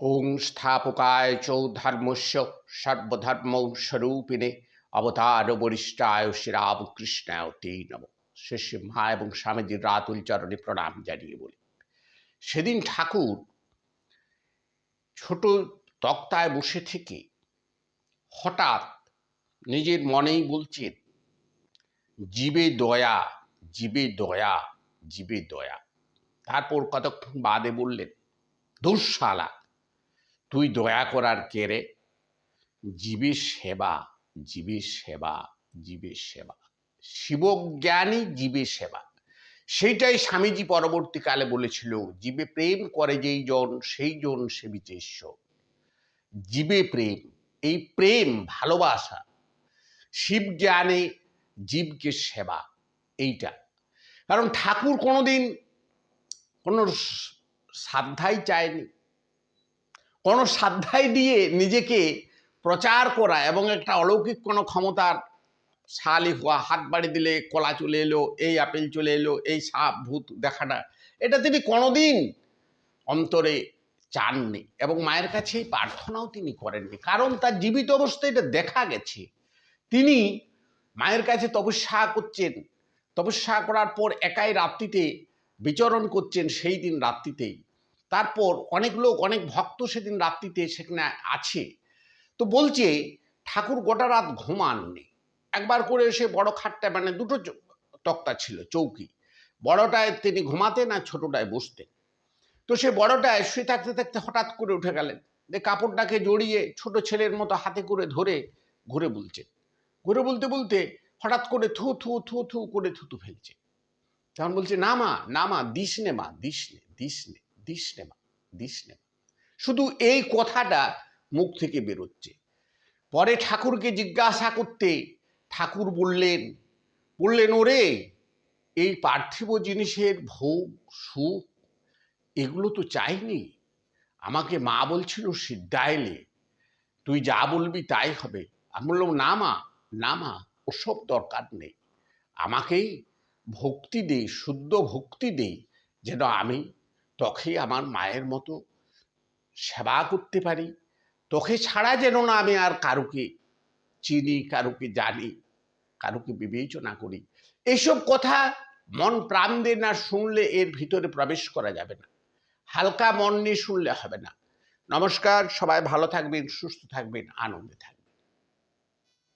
ওং স্থাপকায় চ ধর্মস্য সর্বধর্ম স্বরূপিণে অবতার বরিষ্ঠায় শ্রীরামকৃষ্ণায় তে নম শেষে মা এবং স্বামীজির রাতুল চরণে প্রণাম জানিয়ে বলি সেদিন ঠাকুর ছোট তক্তায় বসে থেকে হঠাৎ নিজের মনেই বলছেন, জীবে দয়া জীবে দয়া জীবে দয়া। তারপর কতক্ষণ বাদে বললেন দুঃশালা তুই দয়া করার কেড়ে জীবের সেবা জীবের সেবা জীবের সেবা। শিবজ্ঞানী জীবের সেবা। সেইটাই স্বামীজি পরবর্তীকালে বলেছিল, জীবে প্রেম করে যেই জন, সেই জন সেবিতে ঈশ্বর জীবে প্রেম, এই প্রেম, ভালোবাসা শিব জ্ঞানে জীবকে সেবা, এইটা। কারণ ঠাকুর কোনোদিন কোনো সাধ্যাই চায়নি। কোনো সাধ্যায় দিয়ে নিজেকে প্রচার করা এবং একটা অলৌকিক কোনো ক্ষমতার শালি হওয়া, হাত বাড়ি দিলে কলা চলে এলো, এই আপেল চলে এলো, এই সাপ, ভূত দেখাটা, এটা তিনি কোনোদিন অন্তরে চাননি এবং মায়ের কাছে এই প্রার্থনাও তিনি করেননি। কারণ তার জীবিত অবস্থায় এটা দেখা গেছে। তিনি মায়ের কাছে তপস্যা করছেন। তপস্যা করার পর একাই রাত্রিতে বিচরণ করছেন, সেই দিন রাত্রিতেই। তারপর অনেক লোক, অনেক ভক্ত সেদিন রাত্রিতে সেখানে আছে। তো বলছে, ঠাকুর গোটা রাত ঘুমাননি। একবার করে এসে বড় খাটটা মানে দুটো তক্তা ছিল, চৌকি। বড়টায় তিনি ঘুমাতেন আর ছোটটায় বসতেন। তো সে বড়টায় শুয়ে থাকতে থাকতে হঠাৎ করে উঠে গেলেন। যে কাপড়টাকে জড়িয়ে ছোট ছেলের মতো হাতে করে ধরে ঘুরে বলছেন ঘুরে বলতে বলতে হঠাৎ করে থু থু থু থু করে থুতু ফেলছে। তখন বলছে, না মা না মা, দিস নে মা, দিস নে দিস নে। দিস নে মা দিস নে শুধু এই কথাটা মুখ থেকে বেরোচ্ছে। পরে ঠাকুরকে জিজ্ঞাসা করতে ঠাকুর বললেন বললেন, ওরে, এই পার্থিব জিনিসের ভোগ, সুখ, এগুলো তো চাইনি। আমাকে মা বলছিল সিদ্ধাইলে তুই যা বলবি তাই হবে। আমি বললাম, না মা না মা, ওসব দরকার নেই। আমাকেই ভক্তি দেই, শুদ্ধ ভক্তি দেই, যেন আমি তোকে আমার মায়ের মতো সেবা করতে পারি। তোকে ছাড়া যেন না আমি আর কারুকে চিনি, কারুকে জানি, কারুকে বিবেচনা করি। এইসব কথা মন প্রাণ দিয়ে না শুনলে এর ভিতরে প্রবেশ করা যাবে না। হালকা মন নিয়ে শুনলে হবে না। নমস্কার, সবাই ভালো থাকবেন, সুস্থ থাকবেন, আনন্দে থাকবেন।